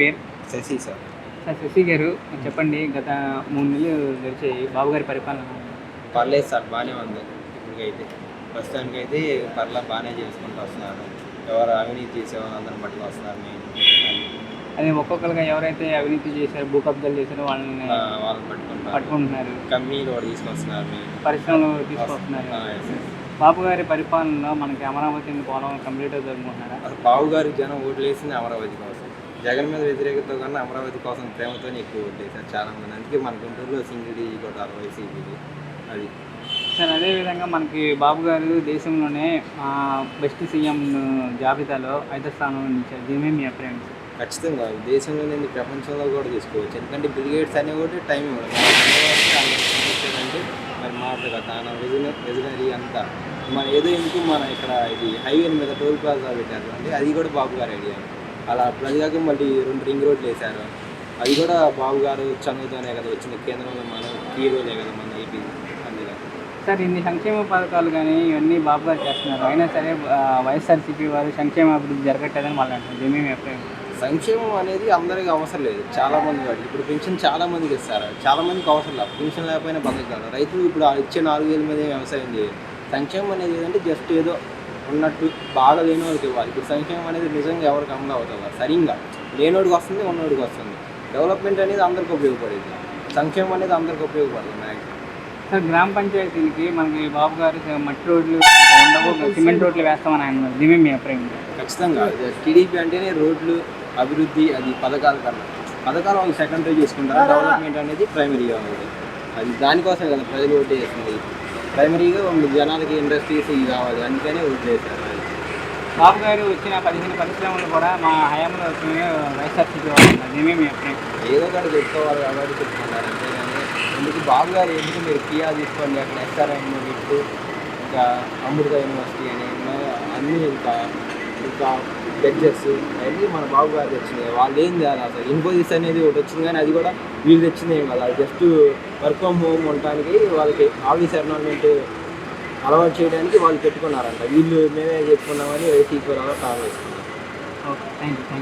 పేరు? Shashi sir. Sir Shashi గారు చెప్పండి గత మూడు నెలలు గడిచాయి బాబు గారి పరిపాలన. పర్లేదు సార్ బాగానే ఉంది. ఇప్పటికైతే. ప్రస్తుతానికి అయితే పర్లా బాగానే చేసుకుంటూ వస్తున్నారు. ఎవరు అవినీతి చేసే వాళ్ళందరిని బట్టి వస్తున్నారు మెయిన్. అదే ఒక్కొక్కరుగా ఎవరైతే అవినీతి చేశారో భూ కబ్జాలు చేశారో వాళ్ళని వాళ్ళని పట్టుకుంటారు పట్టుకుంటున్నారు. కంపెనీలు కూడా తీసుకొస్తున్నారు మెయిన్. పరిశ్రమలు తీసుకొస్తున్నారు. బాబు గారి పరిపాలనలో మనకి అమరావతి పోవడం కంప్లీట్ జరుగుతున్నారు అసలు బాబు గారి జనం ఓట్లు వేసింది అమరావతి కోసం. జగన్ మీద వ్యతిరేకత కన్నా అమరావతి కోసం ప్రేమతోనే ఎక్కువ ఓట్లు వేశారు చాలా మంది అందుకే మన గుంటూరులో సింగిడి కొట్టారు వైసీపీకి అది. సార్ అదేవిధంగా మనకి బాబు గారు దేశంలోనే బెస్ట్ సీఎం జాబితాలో ఐదో స్థానంలో నిలిచారు. దీని మీద మీ అభిప్రాయం సార్? ఖచ్చితంగా. దేశంలోనే ప్రపంచంలో కూడా తీసుకోవచ్చు. ఎందుకంటే బిల్గేట్స్ అనే కూడా టైం ఇవ్వడం. అంటే మరి తాను విజన విజనరీ అంతా. మన ఏదో ఎందుకు మన ఇక్కడ ఇది హైవే మీద టోల్ ప్లాజా పెట్టారు. అంటే అది కూడా బాబు గారు ఐడియా అలా కాక మళ్ళీ రెండు రింగ్ రోడ్లు వేశారు. అది కూడా బాబు గారు చనువుతోనే కదా వచ్చింది. కేంద్రంలో మనం హీరోలే కదా మన ఏపీ అందులో. సార్ ఇన్ని సంక్షేమ పథకాలు కానీ ఇవన్నీ బాబు గారు చేస్తున్నారు. అయినా సరే వైఎస్ఆర్సీపీ వారు సంక్షేమ అభివృద్ధి జరగట్లేదని వాళ్ళు అంటారు దీని మీద మీ అభిప్రాయం సంక్షేమం అనేది అందరికీ అవసరం లేదు. చాలా మంది వాటికి ఇప్పుడు పెన్షన్ చాలా మందికి ఇస్తారు చాలా మందికి అవసరం లేదు. పెన్షన్ లేకపోయినా బతకగలరు. రైతులు ఇప్పుడు ఇచ్చే నాలుగు వేల మీద వ్యవసాయం చేయరు. సంక్షేమం అనేది ఏంటంటే జస్ట్ ఏదో ఉన్నట్టు బాగా లేని వాళ్ళకి ఇవ్వాలి. ఇప్పుడు సంక్షేమం అనేది నిజంగా ఎవరికి అమలు అవుతుంది? సరిగ్గా లేనోడికి వస్తుంది ఉన్నోడికి వస్తుంది. డెవలప్మెంట్ అనేది అందరికీ ఉపయోగపడేది సంక్షేమం అనేది అందరికీ ఉపయోగపడుతుంది మ్యాక్సిమం సార్ గ్రామ పంచాయతీలకి మనకి బాబు గారు మట్టి రోడ్లు ఉండవు సిమెంట్ రోడ్లు వేస్తామని ఆయన. దీని మీద మీ అభిప్రాయం ఖచ్చితంగా. టీడీపీ అంటేనే రోడ్లు అభివృద్ధి అది పథకాల కన్నా. పథకాలు వాళ్ళు సెకండరీ చేసుకుంటారు. డెవలప్మెంట్ అనేది ప్రైమరీగా ఉంది. అది దానికోసమే కదా ప్రజలు ఓటు చేస్తుంది ప్రైమరీగా జనాలకి ఇండస్ట్రీస్ ఇవి కావాలి అందుకనే అది. బాబు గారు వచ్చిన పదిహేను పరిశ్రమలు కూడా మా హయాంలో వైఎస్ఆర్సీపీ వాళ్ళు అన్నారు. దీని మీద మీ అభిప్రాయం ఏదో ఒకటి చెప్పుకోవాలి కాబట్టి చెప్పుకున్నారు అంతేగాని ఎందుకు బాబు గారు ఎందుకు మీరు కియా తీసుకోండి అక్కడ ఎస్ఆర్ఐ యూనిట్ ఇంకా అమృత యూనివర్సిటీ అని అన్నీ ఇంకా ఇంకా జడ్జెస్ అవన్నీ మన బాబు గారు తెచ్చినాయి వాళ్ళు ఏం చేయాలి అసలు? ఇన్ఫోసిస్ అనేది ఒకటి వచ్చింది కానీ అది కూడా వీళ్ళు తెచ్చింది కదా. జస్ట్ వర్క్ ఫ్రమ్ హోమ్ ఉండటానికి వాళ్ళకి ఆఫీస్ ఎన్విరాన్మెంట్ అలవాటు చేయడానికి వాళ్ళు పెట్టుకున్నారంట. వీళ్ళు మేమే చెప్పుకున్నామని వైసీపీ అలవాటు ఆలోచిస్తున్నారు ఓకే థ్యాంక్ యూ